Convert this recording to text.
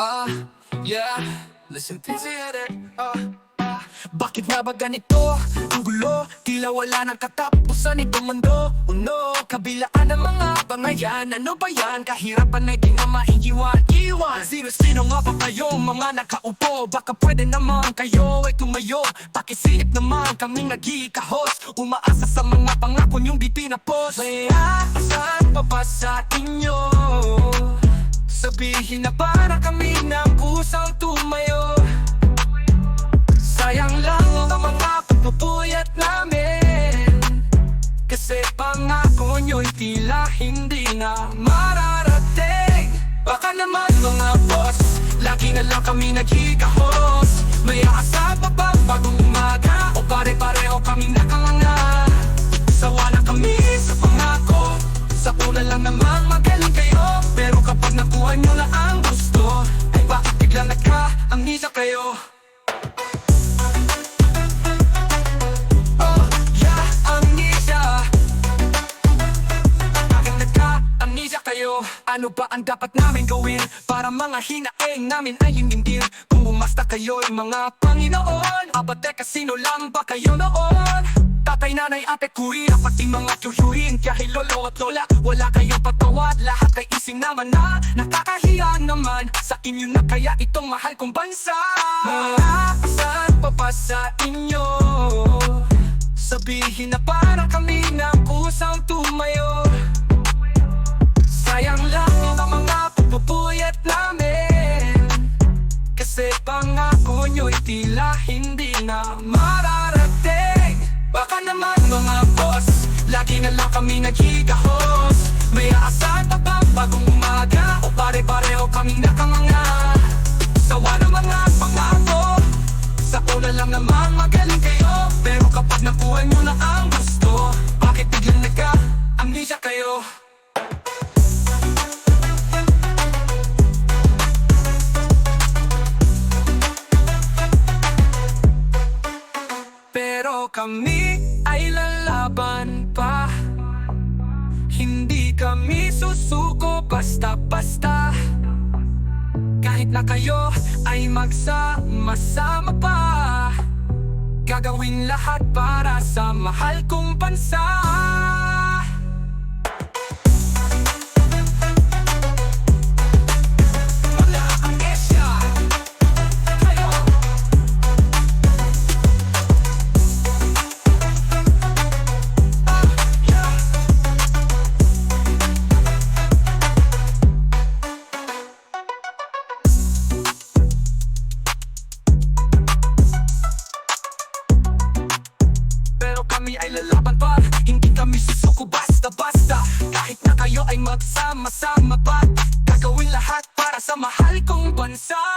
Ah, yeah. Listen to it Ah, ah. Bakit nga ba ganito? Ang gulo Tila wala nang katapusan itong mundo. Oh no Kabilaan ng mga bangayan. Ano ba yan? Kahirapan ay di na maiiwan Iwan. Sino-sino nga ba kayong mga nakaupo? Baka pwede naman kayo. Ay tumayo Pakisilip naman kaming nagkikahos Umaasa sa mga pangako niyong di pinapos May aasan pa ba sa inyo? Sabihin na para tila hindi na mararating. Baka naman mga boss Lagi na lang kami nagkikahos May aasa pa bagong umaga O pare-pareho kami nakanganga. Sawa na kami sa pangako Sa una lang naman magaling kayo. Pero kapag nakuha nyo na ang gusto Ay bakit biglang nagka-amnesia kayo Ano ba ang dapat namin gawin? Para mga hinaing namin ay hinindir Kung bumasta kayo'y mga Panginoon Aba teka, sino lang ba kayo noon? Tatay, nanay, ate, kuya Pati mga tiyuhin, tiyahe, lolo at lola Wala kayong patawad, lahat ay ising naman na Nakakahiya naman Sa inyo na kaya itong mahal kong bansa Maaasaan pa ba sa inyo? Sabihin na parang kami ng kusang tumayo Lagi na lang kami nagkikahos May aasahan pa ba bagong umaga? O pare-pareho kaming nakanganga? Sawa ng mga pangako. Sa una lang naman magaling kayo. Pero kapag nakuha nyo na ang gusto Bakit biglang nagka-amnesia kayo? Pero kami ay lalaban pa. Hindi kami susuko basta-basta. Kahit na kayo ay magsama-sama pa. Gagawin lahat para sa mahal kong bansa one.